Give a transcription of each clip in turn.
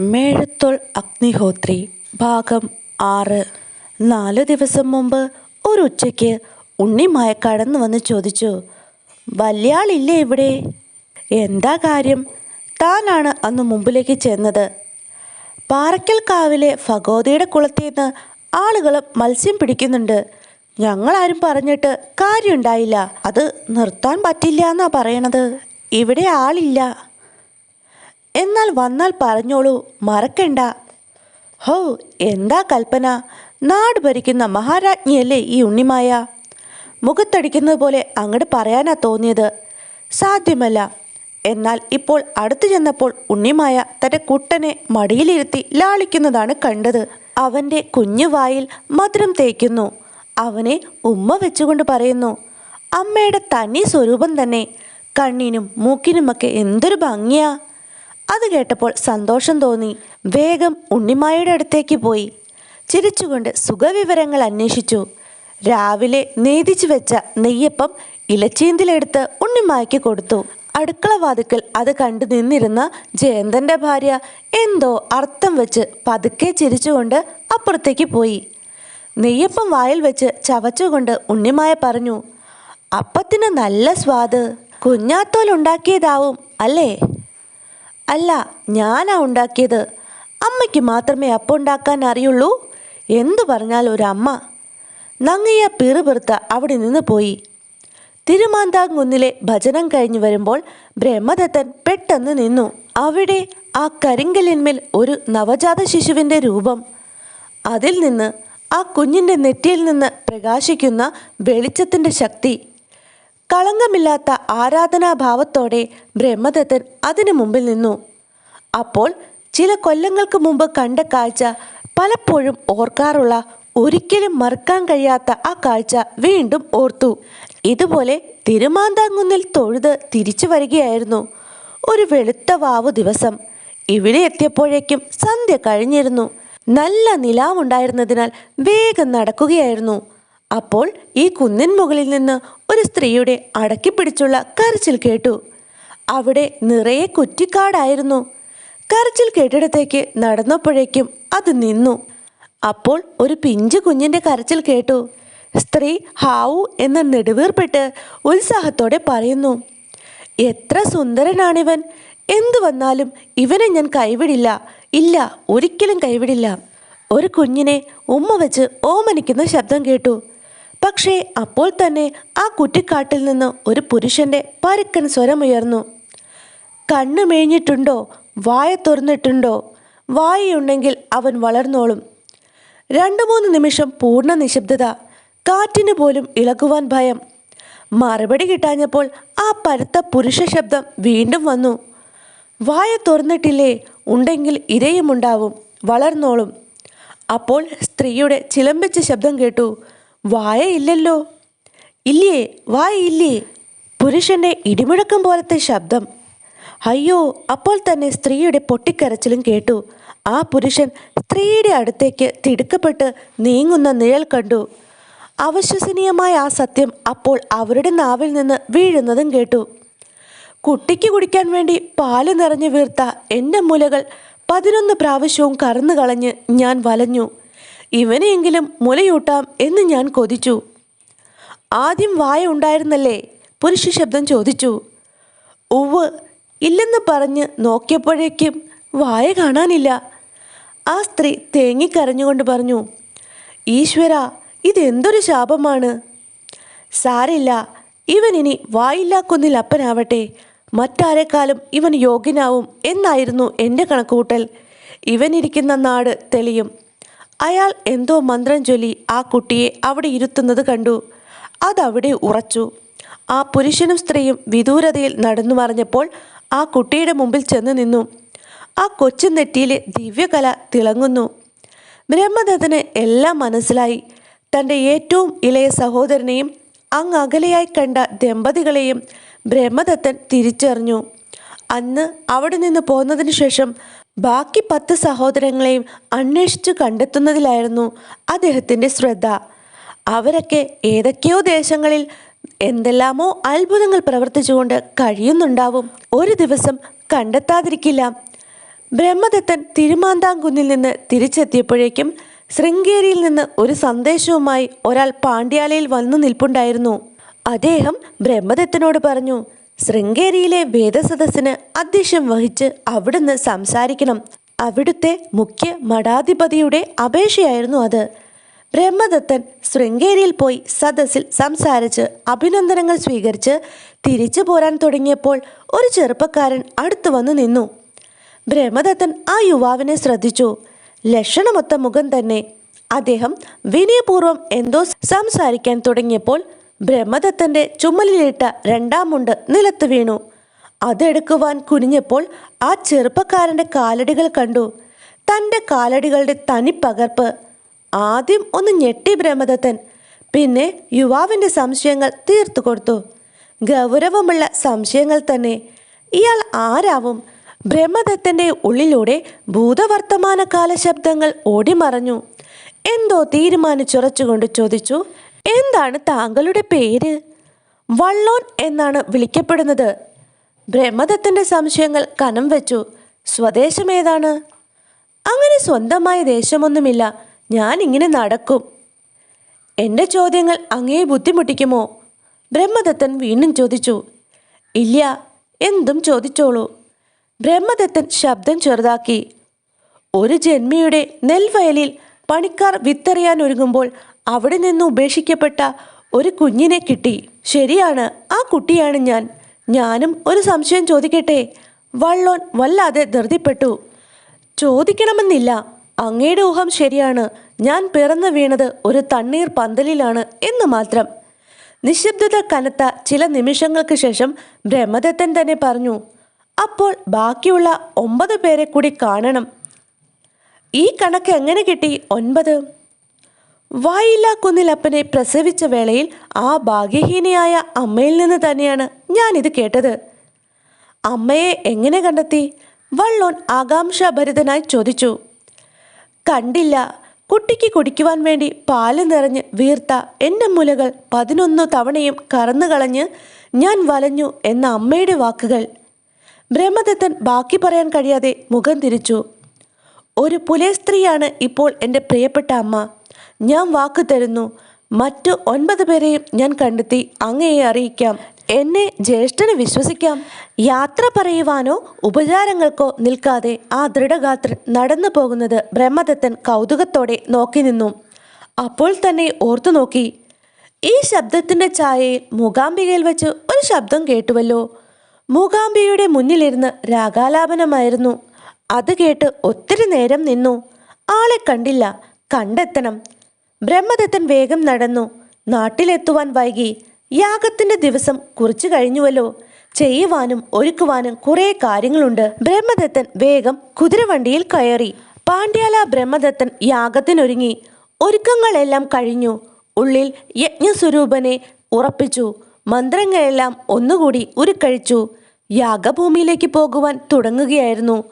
മേഴത്തോൾ അഗ്നിഹോത്രി ഭാഗം ആറ്. നാല് ദിവസം മുമ്പ് ഒരു ഉച്ചയ്ക്ക് ഉണ്ണിമായ കടന്നു വന്ന് ചോദിച്ചു വല്യാളില്ലേ ഇവിടെ? എന്താ കാര്യം? താനാണ് അന്ന് മുമ്പിലേക്ക് ചെന്നത്. പാറയ്ക്കൽ കാവിലെ ഭഗവതിയുടെ കുളത്തിൽ നിന്ന് ആളുകൾ മത്സ്യം പിടിക്കുന്നുണ്ട്. ഞങ്ങളാരും പറഞ്ഞിട്ട് കാര്യമുണ്ടായില്ല. അത് നിർത്താൻ പറ്റില്ല എന്നാ പറയണത്. ഇവിടെ ആളില്ല. എന്നാൽ വന്നാൽ പറഞ്ഞോളൂ മറക്കണ്ട. ഹോ എന്താ കൽപ്പന? നാട് ഭരിക്കുന്ന മഹാരാജ്ഞിയല്ലേ ഈ ഉണ്ണിമായ? മുഖത്തടിക്കുന്നത് പോലെ അങ്ങോട്ട് പറയാനാ തോന്നിയത്. സാധ്യമല്ല. എന്നാൽ ഇപ്പോൾ അടുത്തു ചെന്നപ്പോൾ ഉണ്ണിമായ തന്റെ കുട്ടനെ മടിയിലിരുത്തി ലാളിക്കുന്നതാണ് കണ്ടത്. അവന്റെ കുഞ്ഞു വായിൽ മധുരം തേക്കുന്നു അവനെ ഉമ്മ വെച്ചുകൊണ്ട് പറയുന്നു അമ്മയുടെ തനി സ്വരൂപം തന്നെ. കണ്ണിനും മൂക്കിനുമൊക്കെ എന്തൊരു ഭംഗിയാ. അത് കേട്ടപ്പോൾ സന്തോഷം തോന്നി. വേഗം ഉണ്ണിമായയുടെ അടുത്തേക്ക് പോയി. ചിരിച്ചുകൊണ്ട് സുഖവിവരങ്ങൾ അന്വേഷിച്ചു. രാവിലെ നെയ്തിച്ചു വെച്ച നെയ്യപ്പം ഇലച്ചീന്തിലെടുത്ത് ഉണ്ണിമായ്ക്ക് കൊടുത്തു. അടുക്കള വാതുക്കൽ അത് കണ്ടു നിന്നിരുന്ന ജയന്തന്റെ ഭാര്യ എന്തോ അർത്ഥം വെച്ച് പതുക്കെ ചിരിച്ചുകൊണ്ട് അപ്പുറത്തേക്ക് പോയി. നെയ്യപ്പം വായിൽ വെച്ച് ചവച്ചുകൊണ്ട് ഉണ്ണിമായ പറഞ്ഞു അപ്പത്തിന് നല്ല സ്വാദ്. കുഞ്ഞാത്തോൽ ഉണ്ടാക്കിയതാവും അല്ലേ? അല്ല ഞാനാ ഉണ്ടാക്കിയത്. അമ്മയ്ക്ക് മാത്രമേ അപ്പം ഉണ്ടാക്കാൻ അറിയുള്ളൂ. എന്തു പറഞ്ഞാൽ ഒരമ്മ. അമ്മ നങ്ങയ്യ പിറുപിറുത്ത അവിടെ നിന്ന് പോയി. തിരുമാന്താങ്കുന്നിലെ ഭജനം കഴിഞ്ഞു വരുമ്പോൾ ബ്രഹ്മദത്തൻ പെട്ടെന്ന് നിന്നു. അവിടെ ആ കരിങ്കലിന്മേൽ ഒരു നവജാത ശിശുവിന്റെ രൂപം. അതിൽ നിന്ന് ആ കുഞ്ഞിന്റെ നെറ്റിയിൽ നിന്ന് പ്രകാശിക്കുന്ന വെളിച്ചത്തിന്റെ ശക്തി. കളങ്കമില്ലാത്ത ആരാധനാഭാവത്തോടെ ബ്രഹ്മദത്തൻ അതിനു മുമ്പിൽ നിന്നു. അപ്പോൾ ചില കൊല്ലങ്ങൾക്ക് മുമ്പ് കണ്ട കാഴ്ച പലപ്പോഴും ഓർക്കാറുള്ള ഒരിക്കലും മറക്കാൻ കഴിയാത്ത ആ കാഴ്ച വീണ്ടും ഓർത്തു. ഇതുപോലെ തിരുമാന്താങ്കുന്നിൽ തൊഴുത് തിരിച്ചു വരികയായിരുന്നു. ഒരു വെളുത്ത വാവു ദിവസം. ഇവിടെ എത്തിയപ്പോഴേക്കും സന്ധ്യ കഴിഞ്ഞിരുന്നു. നല്ല നിലാവുണ്ടായിരുന്നതിനാൽ വേഗം നടക്കുകയായിരുന്നു. അപ്പോൾ ഈ കുന്നിൻ മുകളിൽ നിന്ന് ഒരു സ്ത്രീയുടെ അടക്കി പിടിച്ചുള്ള കരച്ചിൽ കേട്ടു. അവിടെ നിറയെ കുറ്റിക്കാടായിരുന്നു. കരച്ചിൽ കേട്ടിടത്തേക്ക് നടന്നപ്പോഴേക്കും അത് നിന്നു. അപ്പോൾ ഒരു പിഞ്ചു കുഞ്ഞിന്റെ കരച്ചിൽ കേട്ടു. സ്ത്രീ ഹാവു എന്ന് നെടുവീർപ്പെട്ട് ഉത്സാഹത്തോടെ പറയുന്നു. എത്ര സുന്ദരനാണിവൻ. എന്തു വന്നാലും ഇവനെ ഞാൻ കൈവിടില്ല. ഇല്ല ഒരിക്കലും കൈവിടില്ല. ഒരു കുഞ്ഞിനെ ഉമ്മ വെച്ച് ഓമനിക്കുന്ന ശബ്ദം കേട്ടു. പക്ഷേ അപ്പോൾ തന്നെ ആ കുറ്റിക്കാട്ടിൽ നിന്ന് ഒരു പുരുഷന്റെ പരുക്കൻ സ്വരമുയർന്നു. കണ്ണു മേഞ്ഞിട്ടുണ്ടോ? വായ തുറന്നിട്ടുണ്ടോ? വായയുണ്ടെങ്കിൽ അവൻ വളർന്നോളും. രണ്ടു മൂന്ന് നിമിഷം പൂർണ നിശബ്ദത കാറ്റിന് പോലും ഇളകുവാൻ ഭയം. മറുപടി കിട്ടാഞ്ഞപ്പോൾ ആ പരുത്ത പുരുഷ ശബ്ദം വീണ്ടും വന്നു. വായ തുറന്നിട്ടില്ലേ? ഉണ്ടെങ്കിൽ ഇരയുമുണ്ടാവും വളർന്നോളും. അപ്പോൾ സ്ത്രീയുടെ ചിലമ്പിച്ച ശബ്ദം കേട്ടു. വായ ഇല്ലല്ലോ ഇല്ലേ വായ ഇല്ലേ പുരുഷന്റെ ഇടിമുഴക്കം പോലത്തെ ശബ്ദം. അയ്യോ അപ്പോൾ തന്നെ സ്ത്രീയുടെ പൊട്ടിക്കരച്ചിലും കേട്ടു. ആ പുരുഷൻ സ്ത്രീയുടെ അടുത്തേക്ക് തിടുക്കപ്പെട്ട് നീങ്ങുന്ന നിഴൽ കണ്ടു. അവിശ്വസനീയമായ ആ സത്യം അപ്പോൾ അവരുടെ നാവിൽ നിന്ന് വീഴുന്നതും കേട്ടു. കുട്ടിക്ക് കുടിക്കാൻ വേണ്ടി പാൽ നിറഞ്ഞു വീർത്ത എന്റെ മുലകൾ പതിനൊന്ന് പ്രാവശ്യവും കറന്നു കളഞ്ഞ് ഞാൻ വലഞ്ഞു. ഇവനെയെങ്കിലും മുലയൂട്ടാം എന്ന് ഞാൻ കൊതിച്ചു. ആദ്യം വായ ഉണ്ടായിരുന്നല്ലേ? പുരുഷ ശബ്ദം ചോദിച്ചു. ഉവ് ഇല്ലെന്ന് പറഞ്ഞ് നോക്കിയപ്പോഴേക്കും വായ കാണാനില്ല. ആ സ്ത്രീ തേങ്ങിക്കരഞ്ഞുകൊണ്ട് പറഞ്ഞു ഈശ്വര ഇതെന്തൊരു ശാപമാണ്? സാരില്ല ഇവൻ ഇനി വായില്ലാക്കുന്നിൽ അപ്പനാവട്ടെ. മറ്റാരെക്കാളും ഇവൻ യോഗ്യനാവും എന്നായിരുന്നു എന്റെ കണക്കുകൂട്ടൽ. ഇവനിരിക്കുന്ന നാട് തെളിയും. അയാൾ എന്തോ മന്ത്രം ചൊല്ലി ആ കുട്ടിയെ അവിടെ ഇരുത്തുന്നത് കണ്ടു. അതവിടെ ഉറച്ചു. ആ പുരുഷനും സ്ത്രീയും വിദൂരതയിൽ നടന്നു മറിഞ്ഞപ്പോൾ ആ കുട്ടിയുടെ മുമ്പിൽ ചെന്ന് നിന്നു. ആ കൊച്ചു നെറ്റിയിലെ ദിവ്യകല തിളങ്ങുന്നു. ബ്രഹ്മദത്തന് എല്ലാം മനസ്സിലായി. തന്റെ ഏറ്റവും ഇളയ സഹോദരനെയും അങ്ങ് അകലെയായി കണ്ട ദമ്പതികളെയും ബ്രഹ്മദത്തൻ തിരിച്ചറിഞ്ഞു. അന്ന് അവിടെ നിന്ന് പോന്നതിന് ശേഷം ബാക്കി പത്ത് സഹോദരങ്ങളെയും അന്വേഷിച്ചു കണ്ടെത്തുന്നതിലായിരുന്നു അദ്ദേഹത്തിന്റെ ശ്രദ്ധ. അവരൊക്കെ ഏതൊക്കെയോ ദേശങ്ങളിൽ എന്തെല്ലാമോ അത്ഭുതങ്ങൾ പ്രവർത്തിച്ചുകൊണ്ട് കഴിയുന്നുണ്ടാവും. ഒരു ദിവസം കണ്ടെത്താതിരിക്കില്ല. ബ്രഹ്മദത്തൻ തിരുമാന്താംകുന്നിൽ നിന്ന് തിരിച്ചെത്തിയപ്പോഴേക്കും ശൃംഗേരിയിൽ നിന്ന് ഒരു സന്ദേശവുമായി ഒരാൾ പാണ്ഡ്യാലയിൽ വന്നു നിൽപ്പുണ്ടായിരുന്നു. അദ്ദേഹം ബ്രഹ്മദത്തനോട് പറഞ്ഞു ശൃംഗേരിയിലെ വേദസദസ്സിന് അധ്യക്ഷം വഹിച്ച് അവിടുന്ന് സംസാരിക്കണം. അവിടുത്തെ മുഖ്യ മഠാധിപതിയുടെ അപേക്ഷയായിരുന്നു അത്. ബ്രഹ്മദത്തൻ ശൃംഗേരിയിൽ പോയി സദസ്സിൽ സംസാരിച്ച് അഭിനന്ദനങ്ങൾ സ്വീകരിച്ച് തിരിച്ചു പോരാൻ തുടങ്ങിയപ്പോൾ ഒരു ചെറുപ്പക്കാരൻ അടുത്തു വന്നു നിന്നു. ബ്രഹ്മദത്തൻ ആ യുവാവിനെ ശ്രദ്ധിച്ചു. ലക്ഷണമൊത്ത മുഖം തന്നെ. അദ്ദേഹം വിനയപൂർവം എന്തോ സംസാരിക്കാൻ തുടങ്ങിയപ്പോൾ ബ്രഹ്മദത്തന്റെ ചുമലിലിട്ട രണ്ടാം മുണ്ട് നിലത്ത് വീണു. അതെടുക്കുവാൻ കുനിഞ്ഞപ്പോൾ ആ ചെറുപ്പക്കാരന്റെ കാലടികൾ കണ്ടു. തന്റെ കാലടികളുടെ തനിപ്പകർപ്പ്. ആദ്യം ഒന്ന് ഞെട്ടി ബ്രഹ്മദത്തൻ പിന്നെ യുവാവിന്റെ സംശയങ്ങൾ തീർത്തു കൊടുത്തു. ഗൗരവമുള്ള സംശയങ്ങൾ തന്നെ. ഇയാൾ ആരാവും? ബ്രഹ്മദത്തന്റെ ഉള്ളിലൂടെ ഭൂതവർത്തമാനകാല ശബ്ദങ്ങൾ ഓടിമറഞ്ഞു. എന്തോ തീരുമാനിച്ചുറച്ചുകൊണ്ട് ചോദിച്ചു. എന്താണ് താങ്കളുടെ പേര്? വള്ളോൻ എന്നാണ് വിളിക്കപ്പെടുന്നത്. ബ്രഹ്മദത്തന്റെ സംശയങ്ങൾ കനം വെച്ചു. സ്വദേശം ഏതാണ്? അങ്ങനെ സ്വന്തമായ ദേശമൊന്നുമില്ല. ഞാൻ ഇങ്ങനെ നടക്കും. എന്റെ ചോദ്യങ്ങൾ അങ്ങേ ബുദ്ധിമുട്ടിക്കുമോ? ബ്രഹ്മദത്തൻ വീണ്ടും ചോദിച്ചു. ഇല്ല എന്തും ചോദിച്ചോളൂ. ബ്രഹ്മദത്തൻ ശബ്ദം ചെറുതാക്കി. ഒരു ജന്മിയുടെ നെൽവയലിൽ പണിക്കാർ വിത്തെറിയാൻ ഒരുങ്ങുമ്പോൾ അവിടെ നിന്ന് ഉപേക്ഷിക്കപ്പെട്ട ഒരു കുഞ്ഞിനെ കിട്ടി. ശരിയാണ് ആ കുട്ടിയാണ് ഞാൻ. ഞാനും ഒരു സംശയം ചോദിക്കട്ടെ? വള്ളോൻ വല്ലാതെ ധൃതിപ്പെട്ടു. ചോദിക്കണമെന്നില്ല. അങ്ങയുടെ ഊഹം ശരിയാണ്. ഞാൻ പിറന്നു വീണത് ഒരു തണ്ണീർ പന്തലിലാണ് എന്ന് മാത്രം. നിശബ്ദത കനത്ത ചില നിമിഷങ്ങൾക്ക് ശേഷം ബ്രഹ്മദത്തൻ തന്നെ പറഞ്ഞു അപ്പോൾ ബാക്കിയുള്ള ഒമ്പത് പേരെ കൂടി കാണണം. ഈ കണക്ക് എങ്ങനെ കിട്ടി? ഒൻപത്? വായില്ല കുന്നിലപ്പനെ പ്രസവിച്ച വേളയിൽ ആ ഭാഗ്യഹീനയായ അമ്മയിൽ നിന്ന് തന്നെയാണ് ഞാനിത് കേട്ടത്. അമ്മയെ എങ്ങനെ കണ്ടെത്തി? വള്ളോൻ ആകാംക്ഷാഭരിതനായി ചോദിച്ചു. കണ്ടില്ല കുട്ടിക്ക് കുടിക്കുവാൻ വേണ്ടി പാൽ നിറഞ്ഞ് വീർത്ത എന്റെ മുലകൾ പതിനൊന്ന് തവണയും കറന്നു കളഞ്ഞ് ഞാൻ വലഞ്ഞു എന്ന അമ്മയുടെ വാക്കുകൾ. ബ്രഹ്മദത്തൻ ബാക്കി പറയാൻ കഴിയാതെ മുഖം തിരിച്ചു. ഒരു പുലേ സ്ത്രീയാണ് ഇപ്പോൾ എന്റെ പ്രിയപ്പെട്ട അമ്മ. ഞാൻ വാക്ക് തരുന്നു. മറ്റു ഒൻപത് പേരെയും ഞാൻ കണ്ടെത്തി അങ്ങയെ അറിയിക്കാം. എന്നെ ജ്യേഷ്ഠന് വിശ്വസിക്കാം. യാത്ര പറയുവാനോ ഉപചാരങ്ങൾക്കോ നിൽക്കാതെ ആ ദൃഢഗാത്രൻ നടന്നു പോകുന്നത് ബ്രഹ്മദത്തൻ കൗതുകത്തോടെ നോക്കി നിന്നു. അപ്പോൾ തന്നെ ഓർത്തു നോക്കി. ഈ ശബ്ദത്തിന്റെ ഛായയിൽ മൂകാംബികയിൽ വെച്ച് ഒരു ശബ്ദം കേട്ടുവല്ലോ. മൂകാംബികയുടെ മുന്നിലിരുന്ന് രാഗാലാപനമായിരുന്നു. അത് കേട്ട് ഒത്തിരി നേരം നിന്നു. ആളെ കണ്ടില്ല. കണ്ടെത്തണം. ബ്രഹ്മദത്തൻ വേഗം നടന്നു. നാട്ടിലെത്തുവാൻ വൈകി. യാഗത്തിന്റെ ദിവസം കുറിച്ചു കഴിഞ്ഞുവല്ലോ. ചെയ്യുവാനും ഒരുക്കുവാനും കുറെ കാര്യങ്ങളുണ്ട്. ബ്രഹ്മദത്തൻ വേഗം കുതിരവണ്ടിയിൽ കയറി. പാണ്ഡ്യാല ബ്രഹ്മദത്തൻ യാഗത്തിനൊരുങ്ങി. ഒരുക്കങ്ങളെല്ലാം കഴിഞ്ഞു. ഉള്ളിൽ യജ്ഞസ്വരൂപനെ ഉറപ്പിച്ചു. മന്ത്രങ്ങളെല്ലാം ഒന്നുകൂടി ഉരുക്കഴിച്ചു. യാഗഭൂമിയിലേക്ക് പോകുവാൻ തുടങ്ങുകയായിരുന്നു.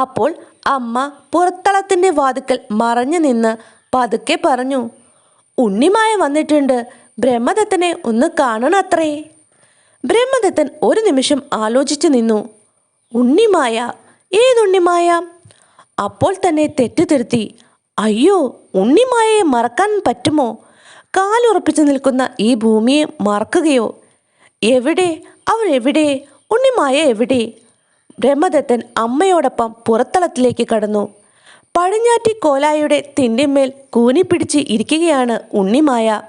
അപ്പോൾ അമ്മ പുറത്തളത്തിന്റെ വാതുക്കൽ മറഞ്ഞു നിന്ന് പതുക്കെ പറഞ്ഞു ഉണ്ണിമായ വന്നിട്ടുണ്ട്. ബ്രഹ്മദത്തനെ ഒന്ന് കാണണത്രേ. ബ്രഹ്മദത്തൻ ഒരു നിമിഷം ആലോചിച്ചു നിന്നു. ഉണ്ണിമായ ഏതുണ്ണിമായ? അപ്പോൾ തന്നെ തെറ്റുതിരുത്തി അയ്യോ ഉണ്ണിമായയെ മറക്കാൻ പറ്റുമോ? കാലുറപ്പിച്ചു നിൽക്കുന്ന ഈ ഭൂമിയെ മറക്കുകയോ? എവിടെ? അവൾ എവിടെ? ഉണ്ണിമായ എവിടെ? ബ്രഹ്മദത്തൻ അമ്മയോടൊപ്പം പുറത്തളത്തിലേക്ക് കടന്നു. പടിഞ്ഞാറ്റി കോലായുടെ തിണ്ടിന്മേൽ കൂനിപ്പിടിച്ച് ഇരിക്കുകയാണ് ഉണ്ണിമായ.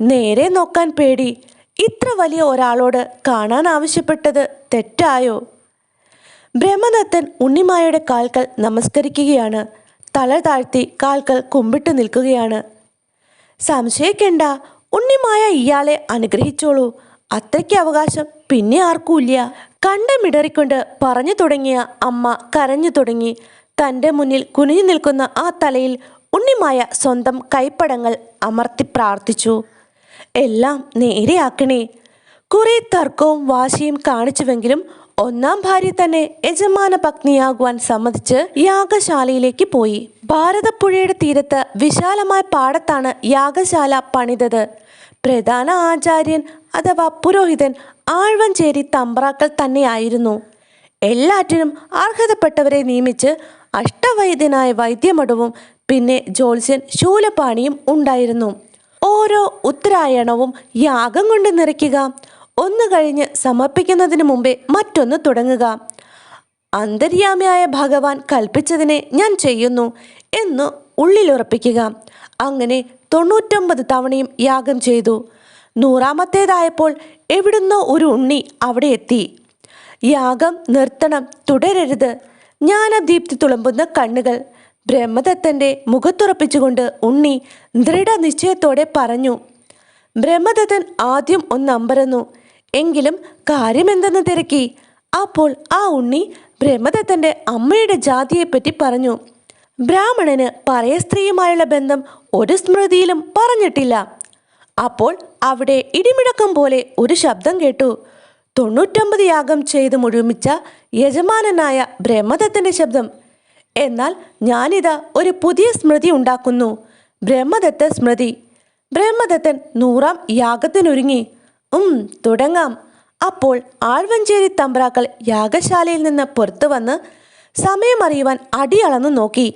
നേരെ നോക്കാൻ പേടി. ഇത്ര വലിയ ഒരാളോട് കാണാൻ ആവശ്യപ്പെട്ടത് തെറ്റായോ? ബ്രഹ്മദത്തൻ ഉണ്ണിമായയുടെ കാൽക്കൽ നമസ്കരിക്കുകയാണ്. തല താഴ്ത്തി കാൽക്കൽ കുമ്പിട്ട് നിൽക്കുകയാണ്. സംശയിക്കണ്ട. ഉണ്ണിമായ ഇയാളെ അനുഗ്രഹിച്ചോളൂ. അത്രയ്ക്ക് അവകാശം പിന്നെ ആർക്കുമില്ല. കണ്ടമിടറിക്കൊണ്ട് പറഞ്ഞു തുടങ്ങിയ അമ്മ കരഞ്ഞു തുടങ്ങി. തന്റെ മുന്നിൽ കുനിഞ്ഞു നിൽക്കുന്ന ആ തലയിൽ ഉണ്ണിമായ സ്വന്തം കൈപ്പടങ്ങൾ അമർത്തി പ്രാർത്ഥിച്ചു. എല്ലാം നേരെയാക്കണേ. കുറെ തർക്കവും വാശിയും കാണിച്ചുവെങ്കിലും ഒന്നാം ഭാര്യ തന്നെ യജമാന പത്നിയാകുവാൻ സമ്മതിച്ച് യാഗശാലയിലേക്ക് പോയി. ഭാരതപ്പുഴയുടെ തീരത്ത് വിശാലമായ പാടത്താണ് യാഗശാല പണിതത്. പ്രധാന ആചാര്യൻ അഥവാ പുരോഹിതൻ ആഴ്വഞ്ചേരി തമ്പ്രാക്കൾ തന്നെയായിരുന്നു. എല്ലാറ്റിനും അർഹതപ്പെട്ടവരെ നിയമിച്ച് അഷ്ടവൈദ്യനായ വൈദ്യമടവും പിന്നെ ജ്യോത്സ്യൻ ശൂലപാണിയും ഉണ്ടായിരുന്നു. ഓരോ ഉത്തരായണവും യാഗം കൊണ്ട് നിറയ്ക്കുക ഒന്ന് കഴിഞ്ഞ് സമർപ്പിക്കുന്നതിന് മുമ്പേ മറ്റൊന്ന് തുടങ്ങുക. അന്തര്യാമിയായ ഭഗവാൻ കൽപ്പിച്ചതിനെ ഞാൻ ചെയ്യുന്നു എന്ന് ഉള്ളിലുറപ്പിക്കുക. അങ്ങനെ തൊണ്ണൂറ്റൊമ്പത് തവണയും യാഗം ചെയ്തു. നൂറാമത്തേതായപ്പോൾ എവിടുന്നോ ഒരു ഉണ്ണി അവിടെ എത്തി. യാഗം നിർത്തണം തുടരരുത്. ജ്ഞാനദീപ്തി തുളമ്പുന്ന കണ്ണുകൾ ബ്രഹ്മദത്തന്റെ മുഖത്തുറപ്പിച്ചുകൊണ്ട് ഉണ്ണി ദൃഢനിശ്ചയത്തോടെ പറഞ്ഞു ബ്രഹ്മദത്തൻ ആദ്യം ഒന്ന് അമ്പരന്നു എങ്കിലും കാര്യമെന്തെന്ന് തിരക്കി അപ്പോൾ ആ ഉണ്ണി ബ്രഹ്മദത്തന്റെ അമ്മയുടെ ജാതിയെപ്പറ്റി പറഞ്ഞു ബ്രാഹ്മണന് പറയ സ്ത്രീയുമായുള്ള ബന്ധം ഒരു സ്മൃതിയിലും പറഞ്ഞിട്ടില്ല അപ്പോൾ അവിടെ ഇടിമുഴക്കം പോലെ ഒരു ശബ്ദം കേട്ടു. തൊണ്ണൂറ്റൊമ്പത് യാഗം ചെയ്ത് മുഴുമിച്ച യജമാനനായ ബ്രഹ്മദത്തന്റെ ശബ്ദം. എന്നാൽ ഞാനിതാ ഒരു പുതിയ സ്മൃതി ഉണ്ടാക്കുന്നു. ബ്രഹ്മദത്ത സ്മൃതി. ബ്രഹ്മദത്തൻ നൂറാം യാഗത്തിനൊരുങ്ങി. ഉം തുടങ്ങാം. അപ്പോൾ ആഴ്വഞ്ചേരി തമ്പ്രാക്കൾ യാഗശാലയിൽ നിന്ന് പുറത്തു വന്ന് സമയമറിയുവാൻ അടിയളന്നു നോക്കി.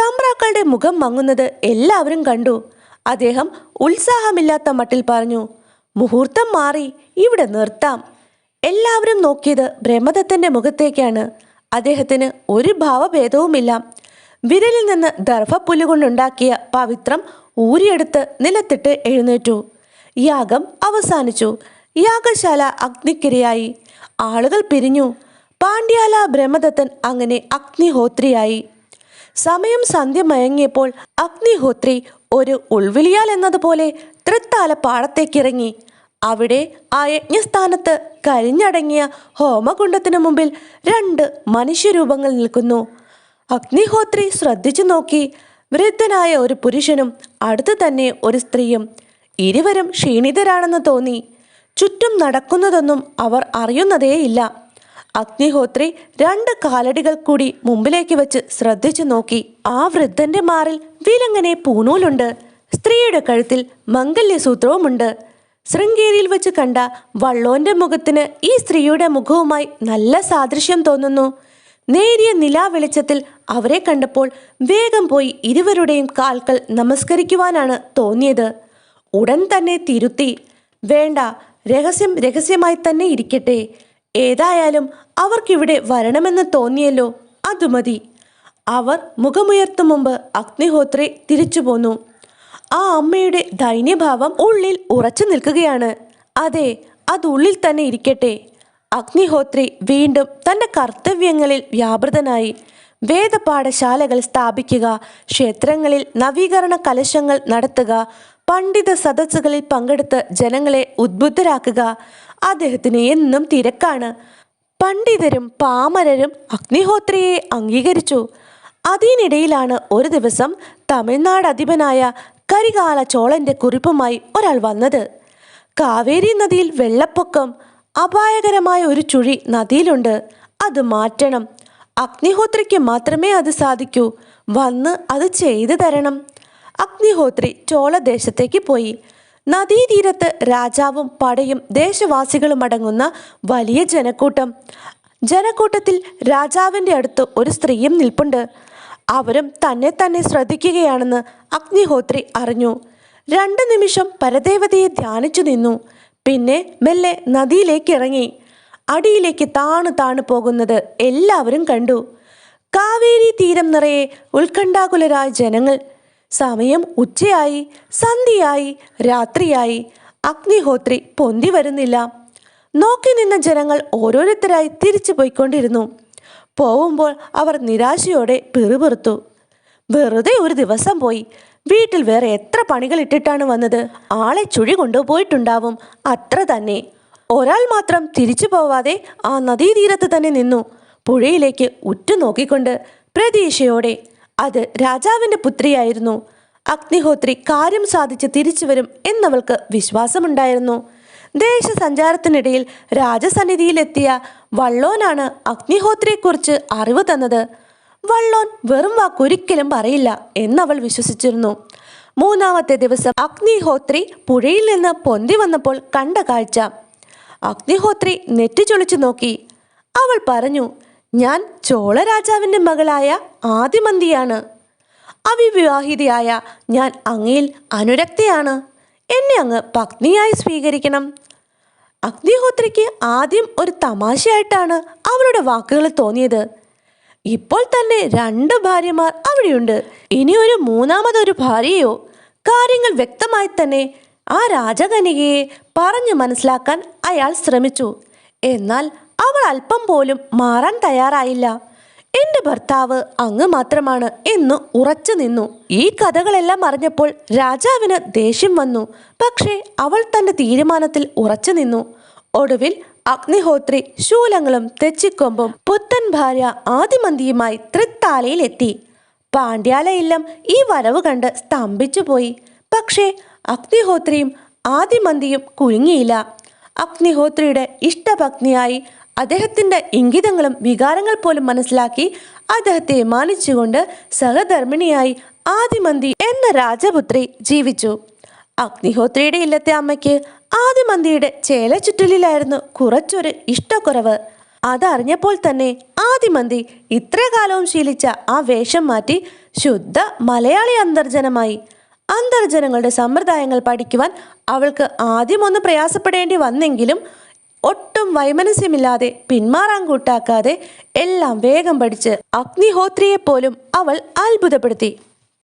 തമ്പ്രാക്കളുടെ മുഖം മങ്ങുന്നത് എല്ലാവരും കണ്ടു. അദ്ദേഹം ഉത്സാഹമില്ലാത്ത മട്ടിൽ പറഞ്ഞു മുഹൂർത്തം മാറി ഇവിടെ നിർത്താം. എല്ലാവരും നോക്കിയത് ബ്രഹ്മദത്തന്റെ മുഖത്തേക്കാണ്. അദ്ദേഹത്തിന് ഒരു ഭാവഭേദവുമില്ല. വിരലിൽ നിന്ന് ദർഭപ്പുല്ലുകൊണ്ടുണ്ടാക്കിയ പവിത്രം ഊരിയെടുത്ത് നിലത്തിട്ട് എഴുന്നേറ്റു. യാഗം അവസാനിച്ചു. യാഗശാല അഗ്നിക്കിരയായി. ആളുകൾ പിരിഞ്ഞു. പാണ്ഡ്യാല ബ്രഹ്മദത്തൻ അങ്ങനെ അഗ്നിഹോത്രിയായി. സമയം സന്ധ്യ മയങ്ങിയപ്പോൾ അഗ്നിഹോത്രി ഒരു ഉൾവിളിയാൽ എന്നതുപോലെ തൃത്താല പാടത്തേക്കിറങ്ങി അവിടെ ആ യജ്ഞസ്ഥാനത്ത് കരിഞ്ഞടങ്ങിയ ഹോമകുണ്ടത്തിനു മുമ്പിൽ രണ്ട് മനുഷ്യരൂപങ്ങൾ നിൽക്കുന്നു. അഗ്നിഹോത്രി ശ്രദ്ധിച്ചു നോക്കി. വൃദ്ധനായ ഒരു പുരുഷനും അടുത്തു തന്നെ ഒരു സ്ത്രീയും ഇരുവരും ക്ഷീണിതരാണെന്ന് തോന്നി. ചുറ്റും നടക്കുന്നതൊന്നും അവർ അറിയുന്നതേയില്ല. അഗ്നിഹോത്രി രണ്ട് കാലടികൾ കൂടി മുമ്പിലേക്ക് വെച്ച് ശ്രദ്ധിച്ചു നോക്കി. ആ വൃദ്ധന്റെ മാറിൽ വിലങ്ങനെ പൂണൂലുണ്ട്. സ്ത്രീയുടെ കഴുത്തിൽ മംഗല്യസൂത്രവുമുണ്ട്. ശൃംഗേരിയിൽ വെച്ച് കണ്ട വള്ളോന്റെ മുഖത്തിന് ഈ സ്ത്രീയുടെ മുഖവുമായി നല്ല സാദൃശ്യം തോന്നുന്നു. നേരിയ നിലാ വെളിച്ചത്തിൽ അവരെ കണ്ടപ്പോൾ വേഗം പോയി ഇരുവരുടെയും കാൽക്കൾ നമസ്കരിക്കുവാനാണ് തോന്നിയത്. ഉടൻ തന്നെ തിരുത്തി വേണ്ട രഹസ്യം രഹസ്യമായി തന്നെ ഇരിക്കട്ടെ. ഏതായാലും അവർക്കിവിടെ വരണമെന്ന് തോന്നിയല്ലോ അതുമതി അവർ മുഖമുയർത്തും മുമ്പ് അഗ്നിഹോത്രി തിരിച്ചു പോന്നു ആ അമ്മയുടെ ദൈന്യഭാവം ഉള്ളിൽ ഉറച്ചു നിൽക്കുകയാണ്. അതെ അത് ഉള്ളിൽ തന്നെ ഇരിക്കട്ടെ. അഗ്നിഹോത്രി വീണ്ടും തന്റെ കർത്തവ്യങ്ങളിൽ വ്യാപൃതനായി. വേദപാഠശാലകൾ സ്ഥാപിക്കുക ക്ഷേത്രങ്ങളിൽ നവീകരണ കലശങ്ങൾ നടത്തുക പണ്ഡിത സദസ്സുകളിൽ പങ്കെടുത്ത് ജനങ്ങളെ ഉദ്ബുദ്ധരാക്കുക. അദ്ദേഹത്തിന് എന്നും തിരക്കാണ്. പണ്ഡിതരും പാമരരും അഗ്നിഹോത്രിയെ അംഗീകരിച്ചു. അതിനിടയിലാണ് ഒരു ദിവസം തമിഴ്നാട് അധിപനായ കരികാല ചോളന്റെ കുറിപ്പുമായി ഒരാൾ വന്നത്. കാവേരി നദിയിൽ വെള്ളപ്പൊക്കം അപായകരമായ ഒരു ചുഴി നദിയിലുണ്ട്. അത് മാറ്റണം. അഗ്നിഹോത്രിക്ക് മാത്രമേ അത് സാധിക്കൂ. വന്ന് അത് ചെയ്തു തരണം. അഗ്നിഹോത്രി ചോളദേശത്തേക്ക് പോയി. നദീതീരത്ത് രാജാവും പടയും ദേശവാസികളും അടങ്ങുന്ന വലിയ ജനക്കൂട്ടം. ജനക്കൂട്ടത്തിൽ രാജാവിന്റെ അടുത്ത് ഒരു സ്ത്രീയും നിൽപ്പുണ്ട്. അവരും തന്നെ തന്നെ ശ്രദ്ധിക്കുകയാണെന്ന് അഗ്നിഹോത്രി അറിഞ്ഞു. രണ്ട് നിമിഷം പരദേവതയെ ധ്യാനിച്ചു നിന്നു. പിന്നെ മെല്ലെ നദിയിലേക്ക് ഇറങ്ങി അടിയിലേക്ക് താണു താണു പോകുന്നത് എല്ലാവരും കണ്ടു. കാവേരി തീരം നിറയെ ഉത്കണ്ഠാകുലരായ ജനങ്ങൾ. സമയം ഉച്ചയായി സന്ധ്യയായി രാത്രിയായി. അഗ്നിഹോത്രി പൊന്തി വരുന്നില്ല. നോക്കി നിന്ന ജനങ്ങൾ ഓരോരുത്തരായി തിരിച്ചു പോയിക്കൊണ്ടിരുന്നു പോവുമ്പോൾ അവർ നിരാശയോടെ പിറുപിറുത്തു. വെറുതെ ഒരു ദിവസം പോയി. വീട്ടിൽ വേറെ എത്ര പണികൾ ഇട്ടിട്ടാണ് വന്നത്? ആളെ ചുഴി കൊണ്ടുപോയിട്ടുണ്ടാവും. അത്ര തന്നെ. ഒരാൾ മാത്രം തിരിച്ചു പോവാതെ ആ നദീതീരത്ത് തന്നെ നിന്നു. പുഴയിലേക്ക് ഉറ്റുനോക്കിക്കൊണ്ട് പ്രതീക്ഷയോടെ. അത് രാജാവിന്റെ പുത്രിയായിരുന്നു. അഗ്നിഹോത്രി കാര്യം സാധിച്ച് തിരിച്ചു വരും എന്നവൾക്ക് വിശ്വാസമുണ്ടായിരുന്നു. ദേശസഞ്ചാരത്തിനിടയിൽ രാജസന്നിധിയിലെത്തിയ വള്ളോനാണ് അഗ്നിഹോത്രിയെക്കുറിച്ച് അറിവ് തന്നത്. വള്ളോൻ വെറും വാക്കൊരിക്കലും പറയില്ല എന്നവൾ വിശ്വസിച്ചിരുന്നു. മൂന്നാമത്തെ ദിവസം അഗ്നിഹോത്രി പുഴയിൽ നിന്ന് പൊന്തി വന്നപ്പോൾ കണ്ട കാഴ്ച. അഗ്നിഹോത്രി നെറ്റിച്ചൊളിച്ചു നോക്കി. അവൾ പറഞ്ഞു ഞാൻ ചോള രാജാവിന്റെ മകളായ ആദിമന്തിയാണ്. അവിവാഹിതയായ ഞാൻ അങ്ങയിൽ അനുരക്തയാണ്. എന്നെ അങ്ങ് പത്നിയായി സ്വീകരിക്കണം. അഗ്നിഹോത്രിക്ക് ആദ്യം ഒരു തമാശയായിട്ടാണ് അവളുടെ വാക്കുകൾ തോന്നിയത്. ഇപ്പോൾ തന്നെ രണ്ട് ഭാര്യമാർ അവിടെയുണ്ട്. ഇനി ഒരു മൂന്നാമതൊരു ഭാര്യയോ? കാര്യങ്ങൾ വ്യക്തമായി തന്നെ ആ രാജകനികയെ പറഞ്ഞു മനസ്സിലാക്കാൻ അയാൾ ശ്രമിച്ചു. എന്നാൽ അവൾ അല്പം പോലും മാറാൻ തയ്യാറായില്ല. എന്റെ ഭർത്താവ് അങ്ങ് മാത്രമാണ് എന്ന് ഉറച്ചു നിന്നു. ഈ കഥകളെല്ലാം അറിഞ്ഞപ്പോൾ രാജാവിന് ദേഷ്യം വന്നു. പക്ഷേ അവൾ തന്റെ തീരുമാനത്തിൽ ഉറച്ചു നിന്നു. ഒടുവിൽ അഗ്നിഹോത്രി ശൂലങ്ങളും തെച്ചിക്കൊമ്പും പുത്തൻ ഭാര്യ ആദിമന്തിയുമായി തൃത്താലയിലെത്തി. പാണ്ഡ്യാല ഇല്ലം ഈ വരവ് കണ്ട് സ്തംഭിച്ചുപോയി. പക്ഷേ അഗ്നിഹോത്രിയും ആദിമന്തിയും കുലുങ്ങിയില്ല അഗ്നിഹോത്രിയുടെ ഇഷ്ടപത്നിയായി അദ്ദേഹത്തിന്റെ ഇംഗിതങ്ങളും വികാരങ്ങൾ പോലും മനസ്സിലാക്കി അദ്ദേഹത്തെ മാനിച്ചുകൊണ്ട് സഹധർമ്മിണിയായി ആദിമന്തി എന്ന രാജപുത്രി ജീവിച്ചു. അഗ്നിഹോത്രിയുടെ ഇല്ലത്തെ അമ്മയ്ക്ക് ആദിമന്തിയുടെ ചേല ചുറ്റലിലായിരുന്നു കുറച്ചൊരു ഇഷ്ടക്കുറവ്. അതറിഞ്ഞപ്പോൾ തന്നെ ആദിമന്തി ഇത്രകാലവും ശീലിച്ച ആ വേഷം മാറ്റി ശുദ്ധ മലയാളി അന്തർജനമായി. അന്തർജനങ്ങളുടെ സമ്പ്രദായങ്ങൾ പഠിക്കുവാൻ അവൾക്ക് ആദ്യമൊന്ന് പ്രയാസപ്പെടേണ്ടി വന്നെങ്കിലും ഒട്ടും വൈമനസ്യമില്ലാതെ പിന്മാറാൻ കൂട്ടാക്കാതെ എല്ലാം വേഗം പഠിച്ച് അഗ്നിഹോത്രിയെ പോലും അവൾ അത്ഭുതപ്പെടുത്തി.